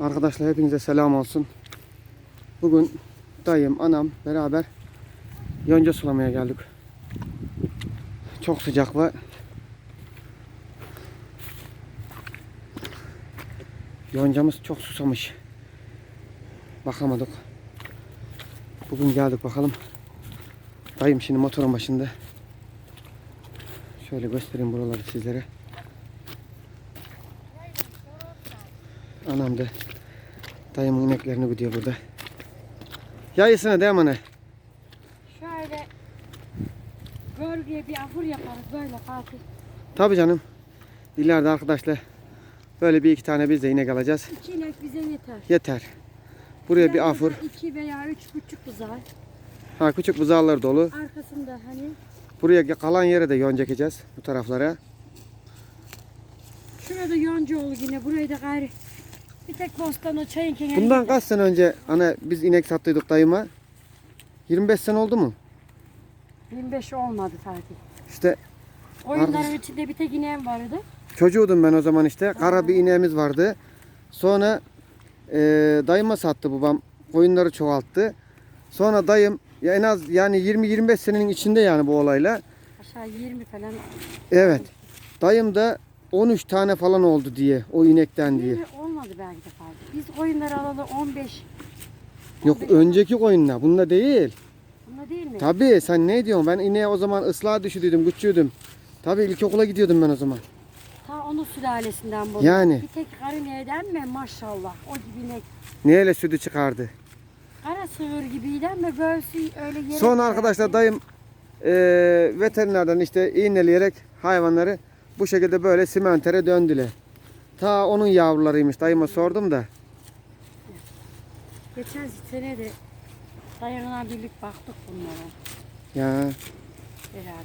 Arkadaşlar hepinize selam olsun. Bugün dayım, anam beraber yonca sulamaya geldik. Çok sıcak ve yoncamız çok susamış. Bakamadık. Bugün geldik bakalım. Dayım şimdi motorun başında. Şöyle göstereyim buraları sizlere. Anam da dayımın ineklerini gidiyor burada. Yayısına değil mi anne? Şöyle gölgeye bir ahur yaparız böyle Fatih. Tabii canım. İleride arkadaşlar böyle bir iki tane biz de inek alacağız. İki inek bize yeter. Yeter. Buraya bir afur. İki veya üç buçuk buzağı. Ha küçük buzağlar dolu. Arkasında hani Buraya kalan yere de yon çekeceğiz bu taraflara. şurada Yoncaoğlu yine burayı da gayri. Bir tek bostan o çayın kenarı. Bundan kaç sene önce ana biz inek sattıydık dayıma? 25 sene oldu mu? 25 olmadı Fatih. İşte Oyunların içinde bir tek ineğim vardı. çocuğudum ben o zaman işte. Kara bir ineğimiz vardı. Sonra e, dayıma sattı babam. Koyunları çoğalttı. Sonra dayım ya en az yani 20-25 senenin içinde yani bu olayla. Aşağı 20 falan. Evet. Dayım da 13 tane falan oldu diye o inekten diye. 20 olmadı belki de Fatih. Biz oyunları alalı 15. Yok önceki koyunlar bunda değil. Bunda değil mi? Tabii sen ne diyorsun? Ben ineğe o zaman ıslığa düşürdüm, küçüğüydüm. Tabii ilkokula gidiyordum ben o zaman. Ta onun sülalesinden bu. Yani. Bir tek karı neyden mi maşallah o gibi inek. Neyle sütü çıkardı. Kara sığır gibiydi ama göğsü öyle yere Sonra arkadaşlar dayım eee veterinerden işte iğneleyerek hayvanları bu şekilde böyle simentere döndüler. Ta onun yavrularıymış. Dayıma sordum da. Geçen sene de dayanılan birlik baktık bunlara Ya beraber.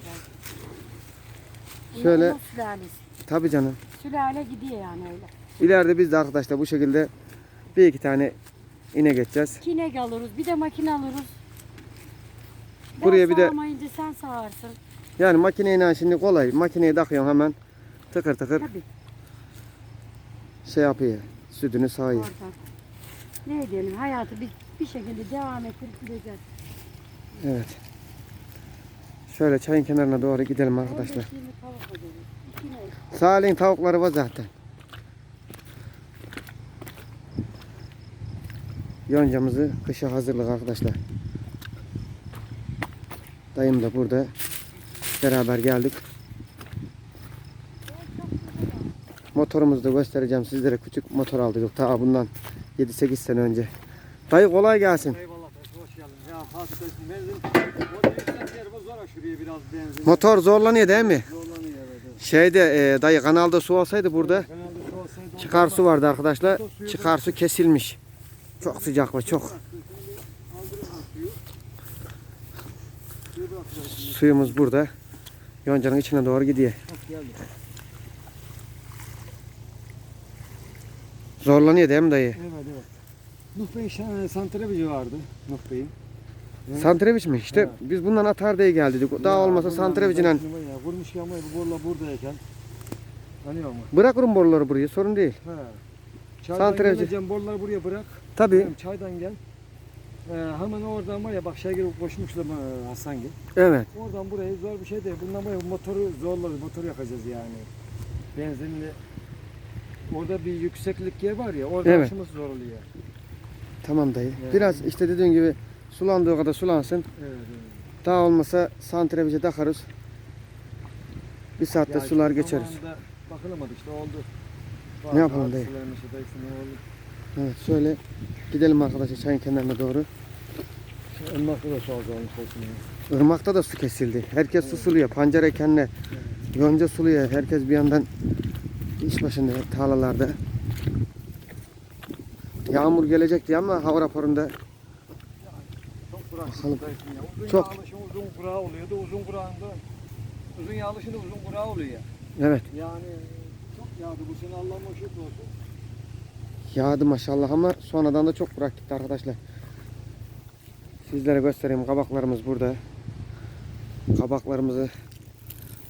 Bunlar Şöyle- onun sülalesi. tabii canım. Sülale gidiyor yani öyle. İleride biz de arkadaşlar bu şekilde bir iki tane inek geçeceğiz. Kinek alırız, bir de makine alırız. Ben Buraya bir de- sağamayınca sen sağarsın. Yani makineyle şimdi kolay. Makineye takıyorsun hemen tıkır tıkır Tabii şey yapıyor. Sütünü sağıyor. oradan. Ne diyelim hayatı bir, bir şekilde devam ettirip gideceğiz. Evet. Şöyle çayın kenarına doğru gidelim arkadaşlar. Salih'in tavukları var zaten. Yoncamızı kışa hazırlık arkadaşlar. Dayım da burada. Beraber geldik. Motorumuzu da göstereceğim sizlere. Küçük motor aldık. Ta bundan 7-8 sene önce. Dayı kolay gelsin. Eyvallah hoş geldin. Ya Fatih Bey'sin benzin. O yüksek yer var zor şuraya biraz benzin. Motor zorlanıyor değil mi? Zorlanıyor evet. evet. Şeyde e, dayı kanalda su olsaydı burada Genelde olsaydı çıkar su vardı arkadaşlar. Çıkar su kesilmiş. Çok sıcak ve çok. Suyumuz burada. Yoncanın içine doğru gidiyor. geldi. Zorlanıyor değil mi dayı? Evet evet. Nuh Bey şa- santrebici vardı. Nuh Bey'in. Evet. Santreviç mi? İşte Evet. biz bundan atar diye geldik. Daha Ya, olmasa ya, Vurmuş yağmur bu borla buradayken. Tanıyor mu? bırakırım boruları buraya sorun değil. He. Çaydan Santrebici. geleceğim borları buraya bırak. Tabii. Benim Çaydan gel. Ee, hemen oradan var ya bak şey gibi koşmuşlar Hasan gibi. Evet. Oradan buraya zor bir şey değil. Bundan böyle motoru zorlarız. Motor yakacağız yani. Benzinli. Orada bir yükseklik yer var ya. Orada Evet. aşımız zor oluyor. Tamam dayı. Yani. Biraz işte dediğin gibi sulandığı kadar sulansın. Evet. evet. Daha olmasa santrevice takarız. Bir saatte Ya sular işte geçeriz. zamanında Bakılamadı işte oldu. Ne yapalım dayı? Dayısı ne oldu? Evet şöyle gidelim arkadaşlar çayın kenarına doğru. Şu Irmakta da su az olmuş olsun. ya. Irmakta da su kesildi. Herkes su suluyor. Pancar ekenle yonca suluyor. Herkes bir yandan iş başında tarlalarda. Yağmur gelecek diye ama hava raporunda. Bakalım. Uzun Çok. yağlışın uzun kurağı oluyordu. Uzun kurağında uzun yağlışın da uzun kurağı oluyor. evet Yani çok yağdı bu sene Allah'ıma şükür olsun. yağdı maşallah ama sonradan da çok kurak gitti arkadaşlar. Sizlere göstereyim kabaklarımız burada. Kabaklarımızı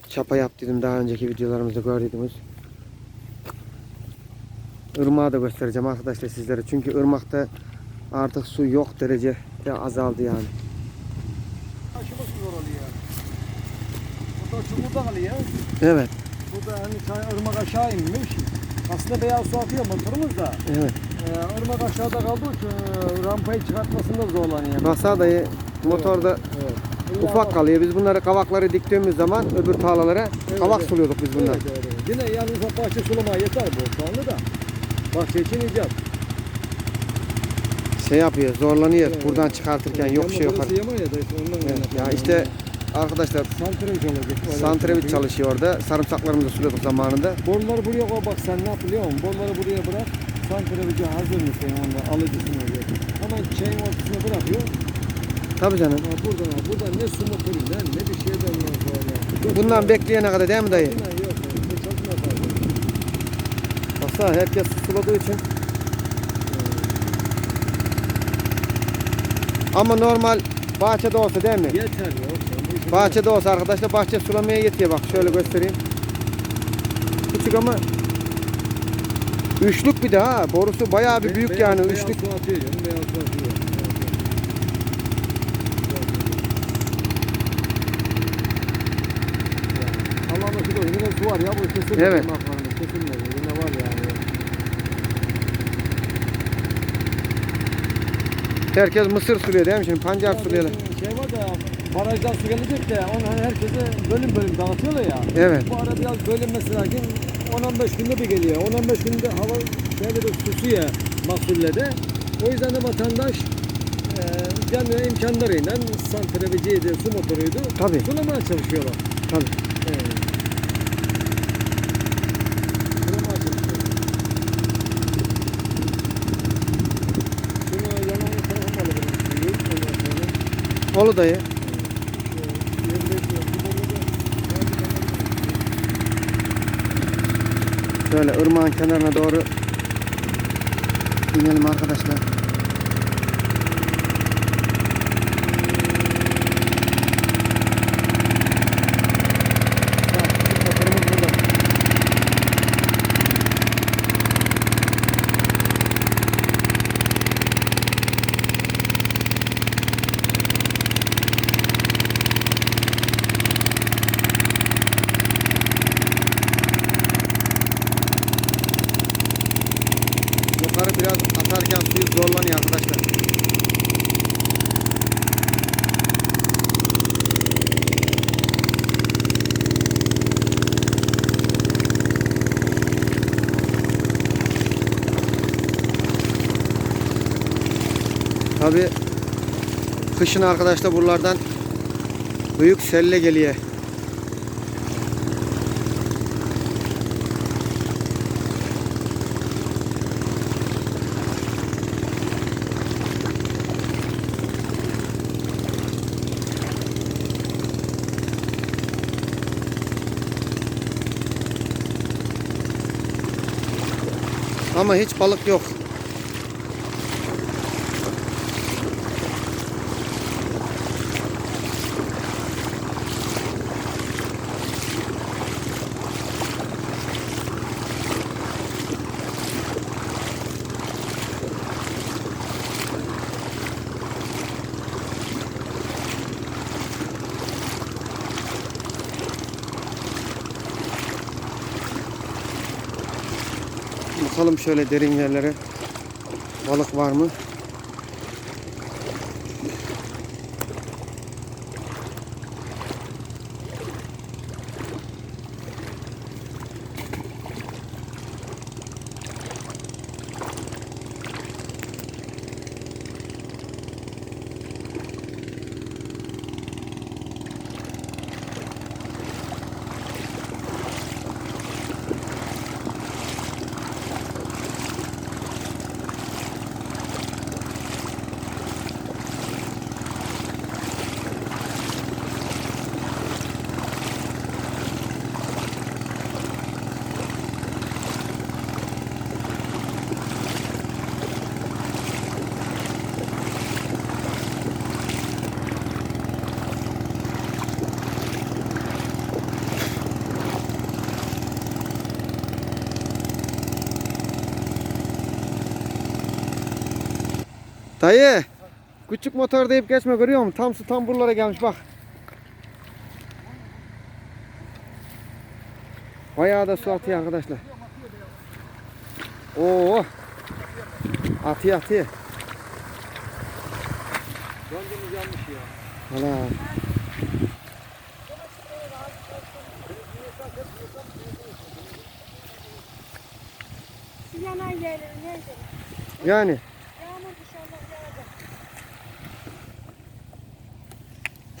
çapa yaptıydım daha önceki videolarımızda gördüydünüz. Irmağı da göstereceğim arkadaşlar sizlere. Çünkü ırmakta artık su yok derece de azaldı yani. Aşıması zor oluyor. Burada çukurda kalıyor. Evet. Burada hani ırmak aşağı inmiş. Aslında beyaz su akıyor motorumuz da. Evet. Ee, ırmak aşağıda kaldığı için e, rampayı çıkartmasında zorlanıyor. Baksana dayı motorda Evet. İlla ufak kalıyor. Biz bunları kavakları diktiğimiz zaman öbür tarlalara Evet, kavak evet. suluyorduk biz bunlar. Evet, evet, evet. Yine yalnız o bahçe sulamaya yeter bu şu anda da. Bahçe için icat. Şey yapıyor, zorlanıyor Evet. buradan çıkartırken yok şey yok. burası yama ya da işte ondan Evet. Ya işte arkadaşlar Santreviç olacak. Yapıyor. çalışıyor orada. Sarımsaklarımızı suluyorduk zamanında. Boruları buraya koy bak sen ne yapıyor musun? Boruları buraya bırak. Santrevici hazır mı senin onda alıcısın oluyor. Hemen çayın ortasına bırakıyor. Tabii canım. Ha, buradan. Buradan ne su motoru ne, ne bir şey sonra. Bundan bekleyene kadar değil mi dayı? Yine yok. Ne çalışma fazla. Baksana herkes suladığı için. Ama normal bahçede olsa değil mi? Yeter ya. Bahçede olsa arkadaşlar bahçe sulamaya yetiyor bak şöyle göstereyim. Küçük ama üçlük bir de ha borusu bayağı bir büyük beyaz- yani beyaz üçlük. su atıyor canım, beyaz su atıyor. Allah'ın aşkına su var ya bu kesilmedi. Evet. Maklarında kesilmedi. Yine var yani. Herkes mısır suluyor değil mi şimdi pancar suluyorlar. Şey var da barajdan su gelecek de onu hani herkese bölüm bölüm dağıtıyorlar ya. Evet. Bu ara biraz bölüm mesela ki 10-15 günde bir geliyor. 10-15 günde hava şeyde de susuyor mahsullede. O yüzden de vatandaş e, kendi imkanlarıyla santreviciydi, su motoruydu. Tabii. Sulamaya çalışıyorlar. Tabii. Evet. Sulamaya çalışıyorlar. Şunu yanan tarafım alalım. Suyu. Ondan Olu dayı. Şöyle ırmağın kenarına doğru inelim arkadaşlar. Tabi kışın arkadaşlar buralardan büyük selle geliyor. Ama hiç balık yok. Bakalım şöyle derin yerlere. Balık var mı? Dayı. Küçük motor deyip geçme görüyor musun? Tam su tam buralara gelmiş bak. Bayağı da su atıyor arkadaşlar. Oo. Atıyor atıyor. Yoncamız yanmış ya. Valla. Yani. Yağmur inşallah yağacak.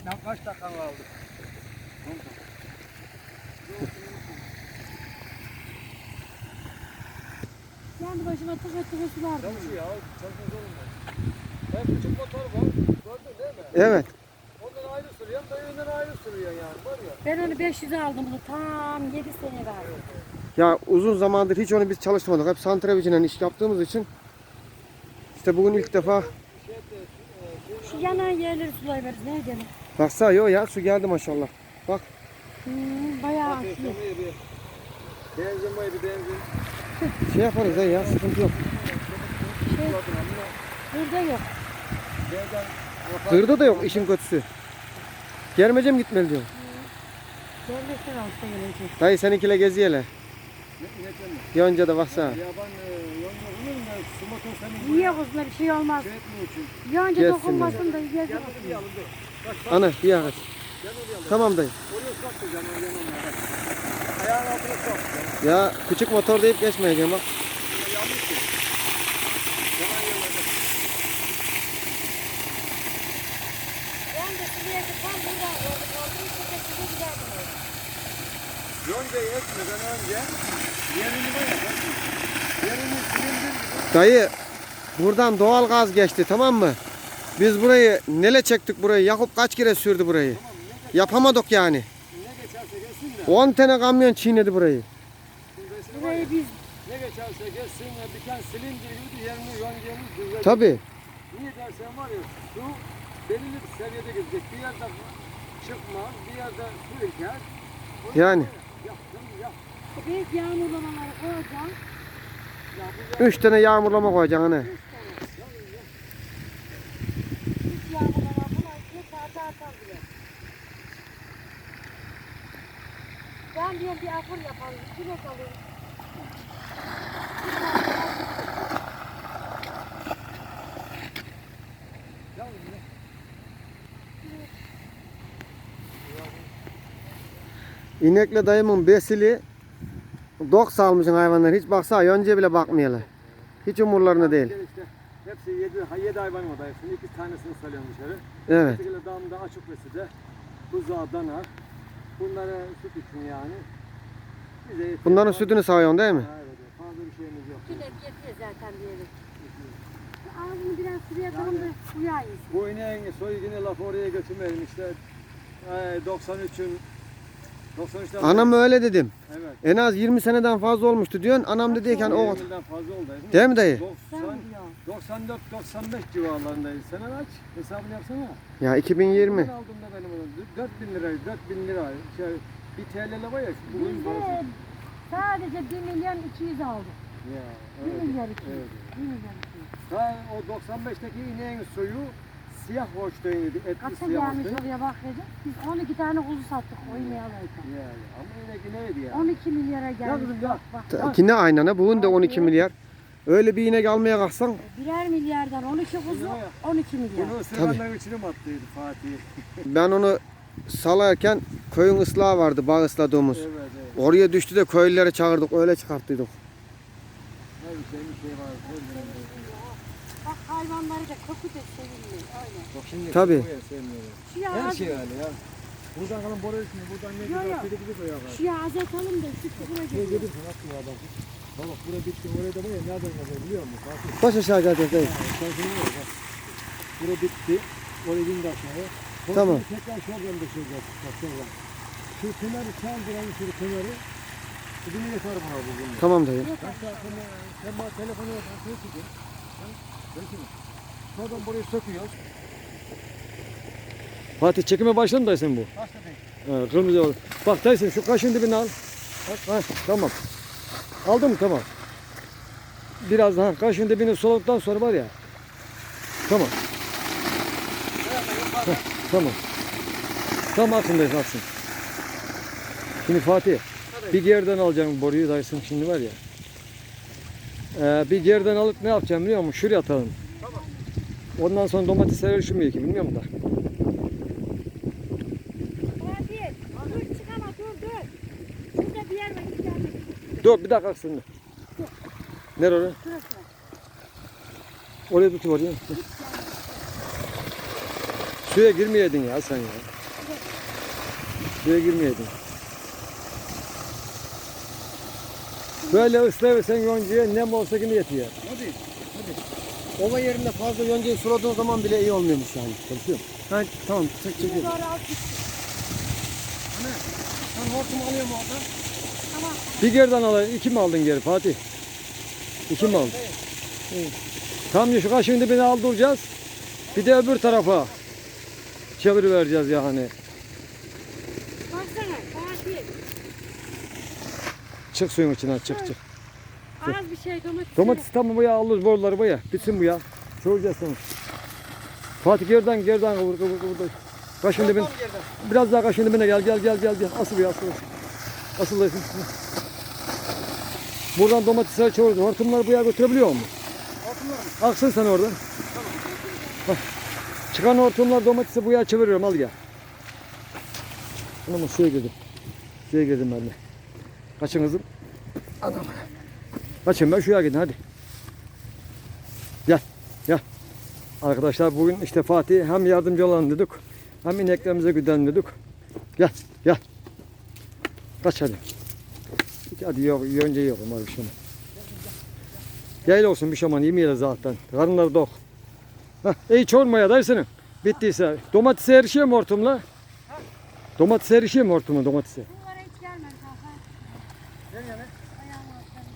Ya kaç dakika kaldı? Kendi başıma tıkır tıkır sular. Çalışıyor ya. Çalışmaz olur mu? Hem küçük motor var. Gördün değil mi? Evet. Ondan ayrı sürüyor. Dayından ayrı sürüyor yani. Var ya. Ben onu 500'e aldım bunu tam 7 sene verdim. Ya uzun zamandır hiç onu biz çalışmadık. Hep santreviciyle iş yaptığımız için. İşte bugün ilk defa Şu yanan yerleri sulayıveririz. Ne edelim? Baksa yo ya su geldi maşallah. Bak Hmm, bayağı akıyor. Benzin var bir benzin. şey yaparız ya, ya sıkıntı yok. Burada yok. Hırda da yok işin kötüsü. Gelmece mi gitmeli diyor. Devletten alsa gelecek. Dayı seninkiyle geziyele. Yonca da baksana. Yaban e, Niye kuzuna bir şey olmaz. şey. Yonca Gelsin dokunmasın da Gel Bak bak. Ana bir alın. Tamam dayı. Ya küçük motor deyip geçmeyeceğim bak. Yanlış ki. Yaman giderdim. Yoncayı ekmeden önce yerini ya. bak. Yerini silindir. Dayı buradan doğal gaz geçti tamam mı? Biz burayı nele çektik burayı? Yakup kaç kere sürdü burayı? Yapamadık yani. Ne geçerse geçsin de. 10 tane kamyon çiğnedi burayı. Burayı ya. biz Ne geçerse geçsin bir tane silindir gibi yerini yoncayımız düzeltir. Tabi. Niye dersen var ya su belirli bir seviyede gidecek. Bir yerde çıkmaz, bir yerde su ülker. Yani. Yap, canım yap. büyük yağmurlamaları koyacağım. Ya 3 tane yağmurlama koyacaksın hani. Ben diyorum bir afur yapalım. Kilo kalır. ya, İnekle dayımın besili dok salmışın hayvanlar. Hiç baksa önce bile bakmıyorlar. Hiç umurlarında değil. Hepsi yedi, ha, yedi hayvan var dayı. Şimdi iki tanesini salıyorum dışarı. Evet. Ötekiler damda açık beside. Buzağı, dana. Bunlara süt için yani. Bize yetiyor. Bunların sütünü sağıyorsun değil mi? Evet, evet. fazla bir şeyimiz yok. Yine yetiyor zaten diyelim. Ağzını biraz suya atalım da uyayız. Bu ineğin soyu yine lafı oraya götürmeyelim işte. Ee, 93'ün 93'ten Anam öyle dedim. Evet. En az 20 seneden fazla olmuştu diyorsun. Anam dediyken o 20 yıldan fazla oldu. değil mi? Değil mi dayı? 90, Sen diyor. 94 95 civarlarındayız. Sen aç. Hesabını yapsana. Ya 2020. Ben aldığımda benim onu 4000 liraydı. 4000 lira. Şey, bir TL'le var ya. Bugün Biz parası. de sadece 1 milyon 200 aldık. Ya, 1 evet. milyar 200. Evet. 1 milyon 200. Ta o 95'teki ineğin suyu siyah hoştaydı. Etli Kaça siyah gelmiş hoştaydı. oraya bak Recep. Biz 12 tane kuzu sattık o ineği alırken. Ya, ya. Ama inek ineğiydi ya. 12 milyara gelmiş. kızım, ya. Bak, bak. Yine aynana bugün de 12 milyar. Öyle bir inek almaya kalksan Birer milyardan 12 kuzu 12 milyar. Bunu ısıranların içine mi attıydı Fatih? ben onu salarken köyün ıslahı vardı bağ ısladığımız. evet evet. Oraya düştü de köylüleri çağırdık öyle çıkarttıydık. Her bir şey bir şey var. Bak hayvanları da da sevilmiyor. Öyle. Bak şimdi Tabii. buraya sevmiyorlar. Her az, şey öyle ya. Buradan kalan boru üstüne, buradan ne Yo, yo. güzel pide gibi koyuyor. şu yağı az atalım da çukura Ne gidiyor. dedim sana atma adam. Bak bura bitti, oraya da var ya nereden kadar biliyor musun? Fatih. Baş aşağı geleceğiz dayı. Sen şunu bak. Bura bitti. Oraya indi aşağıya. Sonra Tamam. şimdi Tekrar şuradan da şey yaptık. Bak şuradan. Şu kenarı çaldıran şu kenarı. Bugün yeter buna bugün. Tamam dayı. Ben sana sen bana telefonu sana sökeceğim. Ha? Ben şimdi. Şuradan burayı söküyoruz. Fatih çekime başladın dayı sen bu. Başla değil. Ha, kırmızı oldu. Bak dayı sen şu kaşın dibini al. Bak, ha, tamam. Aldın mı? Tamam. Biraz daha kaşın dibini soğuduktan sonra var ya. Tamam. Heh, tamam. Tamam aksındayız aksın. Şimdi Fatih bir geriden alacağım boruyu dayısın şimdi var ya. Ee, bir geriden alıp ne yapacağım biliyor musun? Şuraya atalım. Ondan sonra domates serer şu mu ki bilmiyor musun da? Fatih dur çıkama dur dur. Şurada bir yer var iki tane. Dur bir dakika aksın. Nere oraya? Oraya tut oraya. Suya girmeyeydin ya sen ya. Suya girmeyeydin. Böyle ıslayırsan yoncuya nem olsa yine yetiyor. Hadi. Hadi. Ova yerinde fazla yoncayı suladığın zaman bile iyi olmuyormuş yani. Çalışıyor. Ha, tamam çek çek. Sen hortumu alıyor mu oradan? Bir geriden al. iki mi aldın geri Fatih? İki mi aldın? Tam şu kaşığın dibine aldıracağız. Bir de öbür tarafa çeviri vereceğiz yani. Baksana Fatih. Çık suyun içine çık çık. Az bir şey domates. Domates tamam bu ya alırız boruları bu ya. Bitsin bu ya. Çoğulacağız sonra. Fatih geriden geriden kavur kavur kavur. Kaşın dibine. Biraz daha kaşın dibine gel gel gel gel gel. Asıl ya asıl. Asıl da Buradan domatesleri çoğurdu. Hortumları buraya götürebiliyor mu? Aksın sen orada. Bak. Çıkan hortumlar domatesi buraya çeviriyorum al gel. Anam suya girdim. Suya girdim ben de. Kaçın kızım. Anam. Kaçın ben şuraya gidin hadi. Gel. Gel. Arkadaşlar bugün işte Fatih hem yardımcı olalım dedik. Hem ineklerimize güdelim dedik. Gel. Gel. Kaç hadi. Hadi yok, önce yok ama bir şey. Gel olsun bir şaman yemeyelim zaten. Karınları dok. Hah, iyi çormaya dersinin. Bittiyse. Domatese erişiyor mu hortumla? Domatese erişiyor mu hortumla domatese? Bunlara hiç gelmedi kanka. Gel yana. Ayağımı atladım.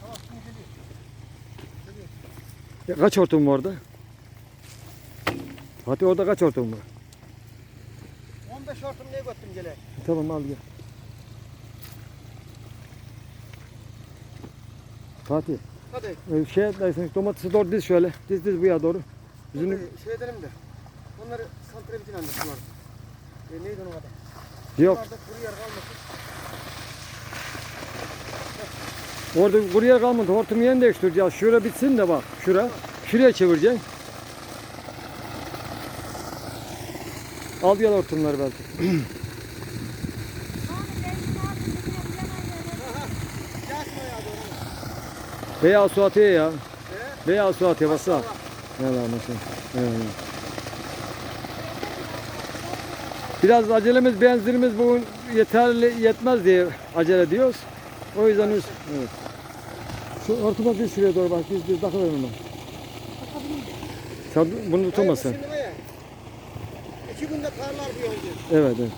Tamam şimdi geliyor. Ya kaç hortum var orada? Fatih orada kaç hortum var? 15 hortum ne götürdüm gele? Tamam al gel. Fatih, Hadi. e, şey dersin domatesi doğru diz şöyle. Diz diz bu ya doğru. Yüzünü Hadi şey edelim de. Onları santrevizin anne sular. E, neydi onun adı? yok. Sularda kuru yer kalmasın. Orada buraya kalmadı. Hortum yerini değiştireceğiz. Şura bitsin de bak. Şura. Şuraya çevireceksin. Al gel hortumları belki. Oğlum ben şimdi abi dediğine bilemem yani. Yakma ya doğru. Beyaz su atıyor ya. He? Beyaz su atıyor bassa. Ne lan maşallah. Evet. Biraz acelemiz, benzinimiz bugün yeterli yetmez diye acele ediyoruz. O yüzden üst. Evet. Şu hortuma bir şuraya doğru bak. Biz hemen. Bakabilir miyim? Sen bunu tutamazsın. İki günde parlar bu yolcu. Evet, evet.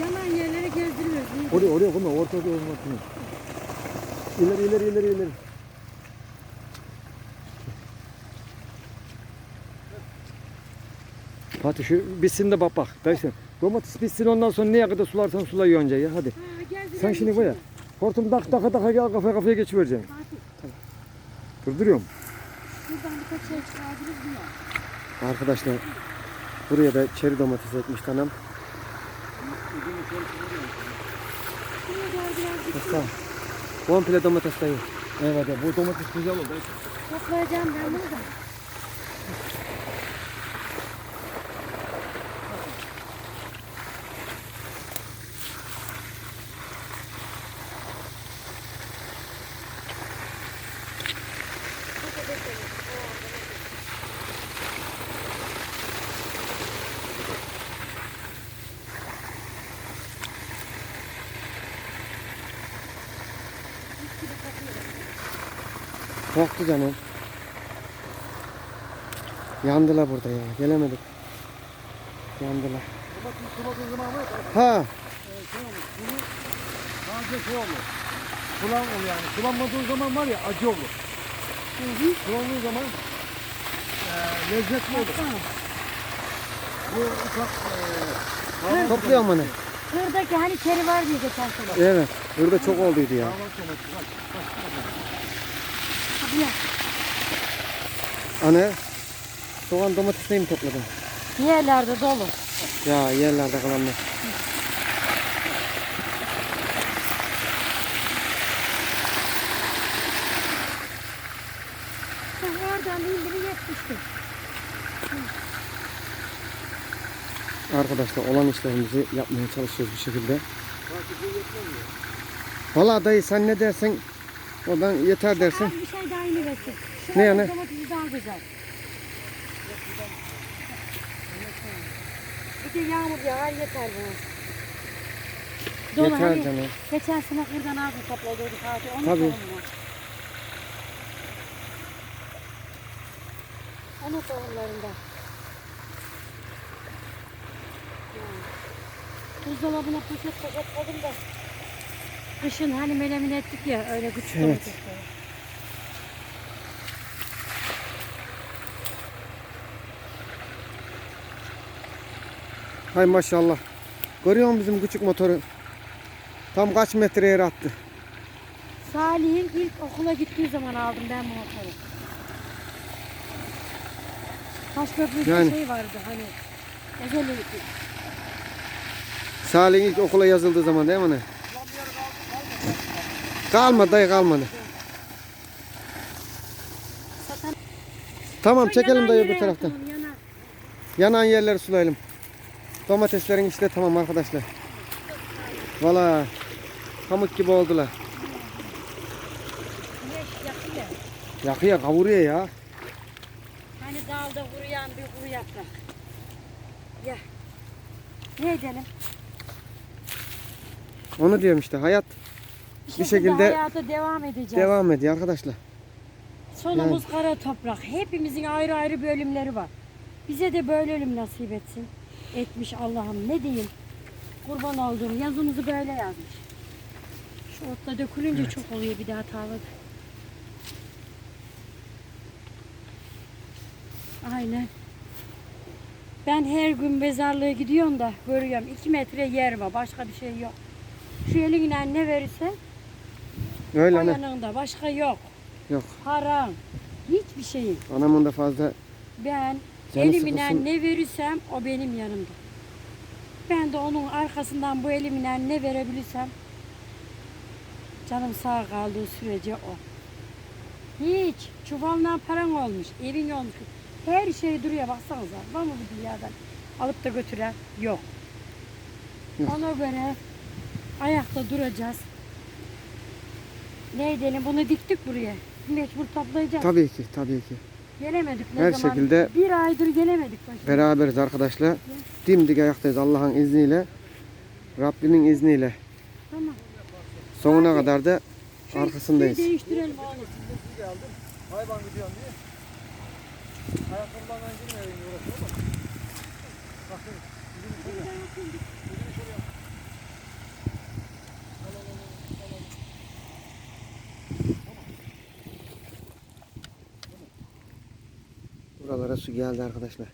Yanan yerleri gezdiriyoruz. iyi. Oraya oraya koyma. Ortada olmak değil. İleri ileri ileri ileri. Fatih şu bitsin de bak bak. Dersin. Domates bitsin ondan sonra neye kadar sularsan sula iyi önce ya hadi. Ha, Sen şimdi koy ya. Hortum tak taka taka gel kafaya kafaya geçivereceksin. Fatih Durduruyorum. buradan birkaç şey çıkardınız mı ya? Arkadaşlar buraya da çeri domates ekmiş anam. Şuraya Komple domates dayı. Evet bu domates güzel oldu. Toplayacağım ben bunu da. Korktu canım. Yandılar burada ya. Gelemedik. Yandılar. Ha. Olur. Taze şey olur. Sulan oluyor yani. Sulanmadığı zaman var ya acı olur. Sulandığı zaman eee lezzetli olur. Bu ufak eee Topluyor mu ne? Şuradaki hani keri var diye geçen sene. Evet. Burada çok olduydu ya. Ya. Anne soğan domates neyi mi topladın? Yerlerde dolu. Ya yerlerde kalanlar. Oradan indiri yetmişti. Arkadaşlar olan işlerimizi yapmaya çalışıyoruz bir şekilde. Valla dayı sen ne dersen oradan yeter dersin. Şey daha iniversin. Şu Ne yani? domatesi daha güzel. Bir de yağmur yağar yeter bana. Dolu Yeter hani canım. geçen sene buradan ağzı topladıydık Fatih. Onu Tabii. tohumlar. Onun tohumlarında. Buzdolabına poşet poşet koydum da. Kışın hani melemin ettik ya öyle küçük Evet. domatesleri. Hay maşallah. Görüyor musun bizim küçük motoru? Tam kaç metre yere attı. Salih'in ilk okula gittiği zaman aldım ben bu motoru. Taşköprü'de Yani. şey vardı hani. Özel eğitim. Salih ilk okula yazıldığı zaman değil mi anne? Kalmadı dayı kalmadı. Tamam çekelim dayı bu taraftan. Yanan yerleri sulayalım. Domateslerin işte tamam arkadaşlar. Valla pamuk gibi oldular. Yakıyor. Yakıyor kavuruyor ya. Hani dalda kuruyan bir kuru yaprak. Ya. Ne edelim? Onu diyorum işte hayat Bir, şekilde hayata devam edeceğiz. devam ediyor arkadaşlar. Sonumuz kara toprak. Hepimizin ayrı ayrı bölümleri var. Bize de böyle ölüm nasip etsin. Etmiş Allah'ım ne diyeyim. Kurban olduğum yazımızı böyle yazmış. Şu otla dökülünce çok oluyor bir daha tarlada. Aynen. Ben her gün mezarlığa gidiyorum da görüyorum. iki metre yer var. Başka bir şey yok. Şu eline ne verirse Öyle o yanında başka yok. Yok. Haram. Hiçbir şey. Anamın da fazla Ben Canı sıkılsın. ne verirsem o benim yanımda. Ben de onun arkasından bu elimle ne verebilirsem canım sağ kaldığı sürece o. Hiç çuvalla paran olmuş, evin olmuş. Her şey duruyor baksanıza. Var mı bu dünyadan alıp da götüren? Yok. Yok. Ona göre ayakta duracağız. Ne edelim? Bunu diktik buraya. Mecbur toplayacağız. tabii ki tabii ki. Gelemedik ne Her zaman? şekilde Bir aydır gelemedik başına. beraberiz arkadaşlar. Dimdik ayaktayız Allah'ın izniyle. Rabbimin izniyle. Tamam. Sonuna kadar da Şu arkasındayız. suyu değiştirelim. Hayvan gidiyorum diye. Uğraşıyor ama. Bakın. Buralara su geldi arkadaşlar.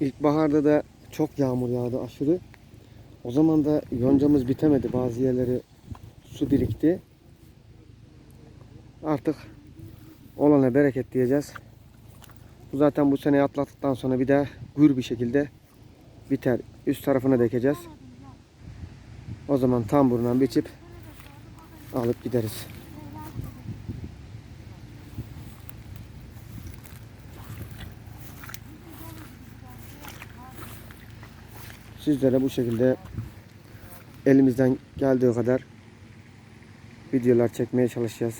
İlkbaharda da çok yağmur yağdı aşırı. O zaman da yoncamız bitemedi. Bazı yerleri su birikti. Artık olana bereket diyeceğiz. Bu zaten bu seneyi atlattıktan sonra bir de gür bir şekilde biter. Üst tarafına da ekeceğiz. O zaman tam buradan biçip alıp gideriz. Sizlere bu şekilde elimizden geldiği kadar videolar çekmeye çalışacağız.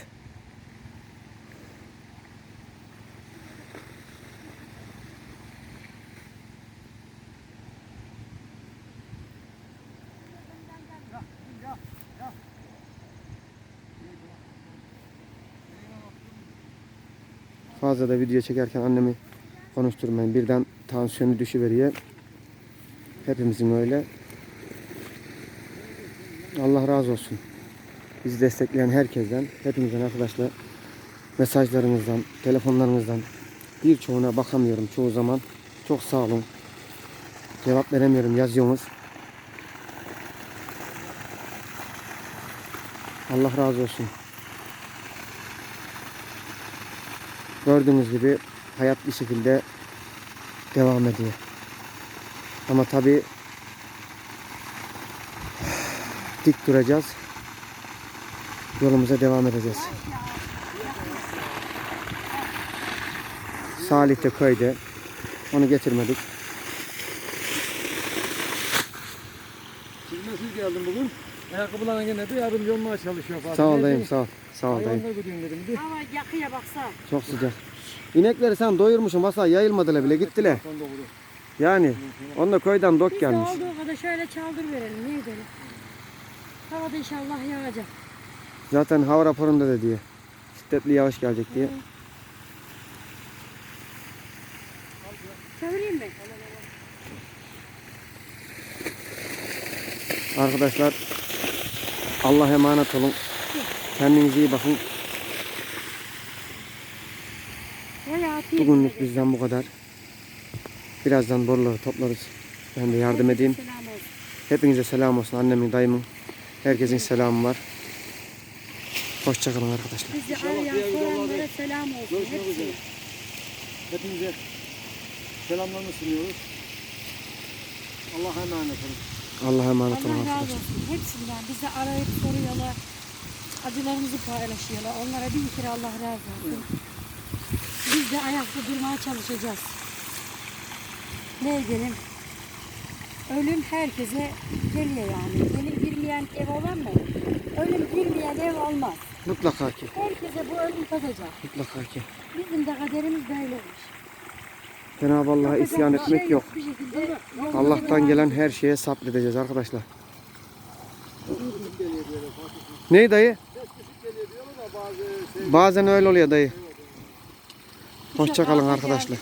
Fazla da video çekerken annemi konuşturmayın. Birden tansiyonu düşüveriyor. Hepimizin öyle. Allah razı olsun. Bizi destekleyen herkesten, hepinizden arkadaşlar mesajlarınızdan, telefonlarınızdan birçoğuna bakamıyorum çoğu zaman. Çok sağ olun. Cevap veremiyorum yazıyorsunuz. Allah razı olsun. Gördüğünüz gibi hayat bir şekilde devam ediyor. Ama tabi dik duracağız. Yolumuza devam edeceğiz. Salih de köyde. Onu getirmedik. Siz nasıl geldin bugün? Ayakkabılarına gene de yardımcı olmaya çalışıyor Fatih. Sağ ol dayım sağ ol. Sağ ol dayım. Hayvanlar dedim. Bir. Hava yakıya baksa. Çok sıcak. İnekleri sen doyurmuşsun. Masa yayılmadılar bile gittiler. Son doğru. Yani on da köyden dok Biz gelmiş. de olduğu kadar şöyle çaldır verelim. Ne edelim? Havada inşallah yağacak. Zaten hava raporunda da diyor. Şiddetli yağış gelecek diye. Çevireyim mi? Arkadaşlar Allah emanet olun. Kendinize iyi bakın. Bugünlük bizden bu kadar. Birazdan boruları toplarız. Ben de yardım edeyim. Selam olsun. Hepinize selam olsun. Annemin, dayımın. Herkesin selamı var. Hoşçakalın arkadaşlar. Bizi arayan soranlara selam olsun. Görüşmek üzere. Hepinize selamlarını sunuyoruz. Allah'a emanet olun. Allah'a emanet olun Allah razı arkadaşlar. olsun. Hepsinden bizi arayıp soruyorlar. Acılarımızı paylaşıyorlar. Onlara bin kere Allah razı olsun. Biz de ayakta durmaya çalışacağız. Ne edelim? Ölüm herkese geliyor yani. Ölüm girmeyen ev olan mı? Ölüm girmeyen ev olmaz. Mutlaka ki. Herkese bu ölüm tadacak. Mutlaka ki. Bizim de kaderimiz böylemiş. Cenab-ı Allah'a isyan bir etmek şey yok. Bir şekilde Allah'tan gelen her şeye sabredeceğiz arkadaşlar. Ney dayı? Bazen öyle oluyor dayı. Hoşçakalın arkadaşlar.